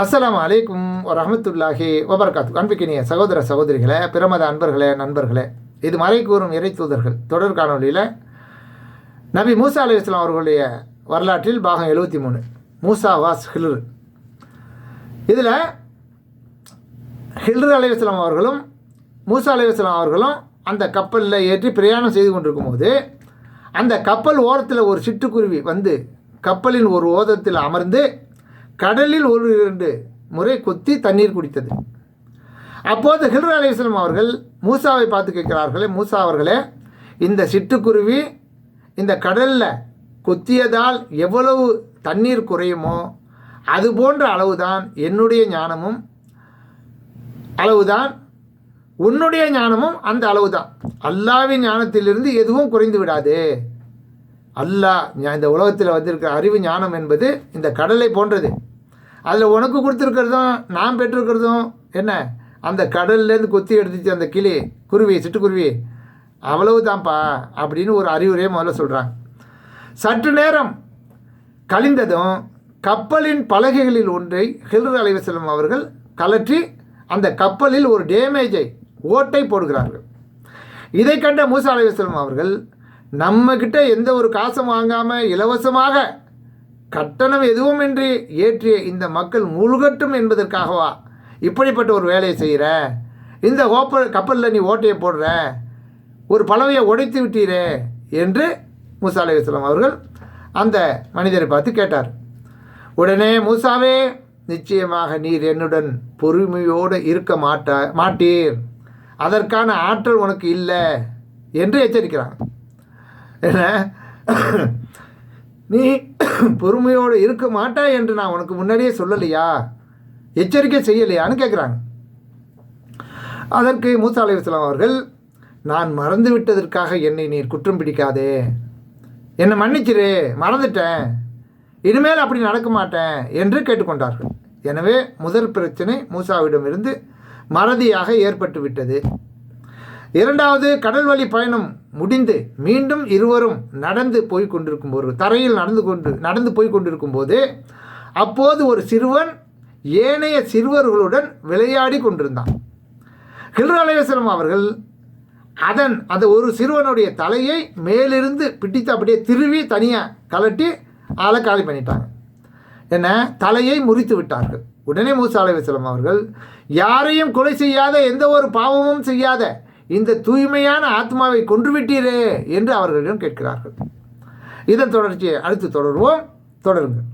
அஸ்ஸலாமு அலைக்கும் ரஹமத்துல்லாஹி வபரகாத்து அன்புக்கினிய சகோதர சகோதரிகளே பிரமத அன்பர்களே நண்பர்களே இது மறை கூறும் இறை தூதர்கள் தொடர் காணொலியில் நபி மூசா அலி இஸ்லாம் அவர்களுடைய வரலாற்றில் பாகம் எழுபத்தி மூணு மூசா வாஸ் ஹில்ரு. இதில் ஹில்ரு அலி இஸ்லாம் அவர்களும் மூசா அலி இஸ்லாம் அவர்களும் அந்த கப்பலில் ஏற்றி பிரயாணம் செய்து கொண்டிருக்கும் போது அந்த கப்பல் ஓரத்தில் ஒரு சிட்டுக்குருவி வந்து கப்பலின் ஒரு ஓதத்தில் அமர்ந்து கடலில் ஒரு இரண்டு முறை கொத்தி தண்ணீர் குடித்தது. அப்போது ஹில்ரு அலிஸ்லாம் அவர்கள் மூசாவை பார்த்து கேட்கிறார்களே மூசா அவர்களே இந்த சிட்டுக்குருவி இந்த கடலில் கொத்தியதால் எவ்வளவு தண்ணீர் குறையுமோ அது போன்ற அளவுதான் என்னுடைய ஞானமும் அளவுதான் உன்னுடைய ஞானமும் அந்த அளவுதான். அல்லாவின் ஞானத்திலிருந்து எதுவும் குறைந்து விடாது. அல்லாஹ் இந்த உலகத்தில் வந்திருக்கிற அறிவு ஞானம் என்பது இந்த கடலை போன்றது. அதில் உனக்கு கொடுத்துருக்கிறதும் நான் பெற்றிருக்கிறதும் என்ன? அந்த கடல்லேருந்து கொத்தி எடுத்துச்சு அந்த கிளி. குருவி சிட்டுக்குருவி. அவ்வளவுதான்ப்பா அப்படின்னு ஒரு அறிவுரையை முதல்ல சொல்கிறாங்க சற்று நேரம் கழிந்ததும் கப்பலின் பலகைகளில் ஒன்றை ஹில்ரு அலைவசலம் அவர்கள் கலற்றி அந்த கப்பலில் ஒரு டேமேஜை ஓட்டை போடுகிறார்கள். இதை கண்ட மூசா அலைவசலம் அவர்கள் நம்மக்கிட்ட எந்த ஒரு காசும் வாங்காமல் இலவசமாக கட்டணம் எதுவுமின்றி ஏற்றிய இந்த மக்கள் முழுகட்டும் என்பதற்காகவா? இப்படிப்பட்ட ஒரு வேலையை செய்கிற இந்த ஓப்ப கப்பலில் நீ ஓட்டையை போடுற? ஒரு பலவையை உடைத்து விட்டீரே? என்று மூசா அலைஹிஸ்ஸலாம் அவர்கள் அந்த மனிதரை பார்த்து கேட்டார். உடனே மூசாவே நிச்சயமாக நீர் என்னுடன் பொறுமையோடு இருக்க மாட்டா மாட்டீர். அதற்கான ஆற்றல் உனக்கு இல்லை என்று எச்சரிக்கிறாங்க என்ன? நீ பொறுமையோடு இருக்க மாட்டாய் என்று நான் உனக்கு முன்னாடியே சொல்லலையா? எச்சரிக்கை செய்யலையான்னு கேட்குறாங்க அதற்கு மூசா அலைஹிஸ்ஸலாம் அவர்கள் நான் மறந்து விட்டதற்காக என்னை நீர் குற்றம் பிடிக்காதே. என்னை மன்னிச்சிரு மறந்துட்டேன். இனிமேல் அப்படி நடக்க மாட்டேன் என்று கேட்டுக்கொண்டார்கள். எனவே முதல் பிரச்சனை மூசாவிடமிருந்து மறதியாக ஏற்பட்டு விட்டது இரண்டாவது கடல் வழி பயணம் முடிந்து மீண்டும் இருவரும் நடந்து போய் கொண்டிருக்கும் போது தரையில் நடந்து கொண்டு நடந்து போய் கொண்டிருக்கும் போது அப்போது ஒரு சிறுவன் ஏனைய சிறுவர்களுடன் விளையாடி கொண்டிருந்தான். ஹில்ரு அலைவசலம் அவர்கள் அதன் அந்த ஒரு சிறுவனுடைய தலையை மேலிருந்து பிடித்து அப்படியே திருவி தனியாக கலட்டி ஆளை காலி பண்ணிட்டாங்க. என்ன? தலையை முறித்து விட்டார்கள். உடனே மூசா அலைவசலம் அவர்கள் யாரையும் கொலை செய்யாத எந்த ஒரு பாவமும் செய்யாத இந்த தூய்மையான ஆத்மாவை கொன்றுவிட்டீரே என்று அவர்களிடம் கேட்கிறார்கள். இதன் தொடர்ச்சியை அடுத்து தொடர்வோம். தொடருங்கள்.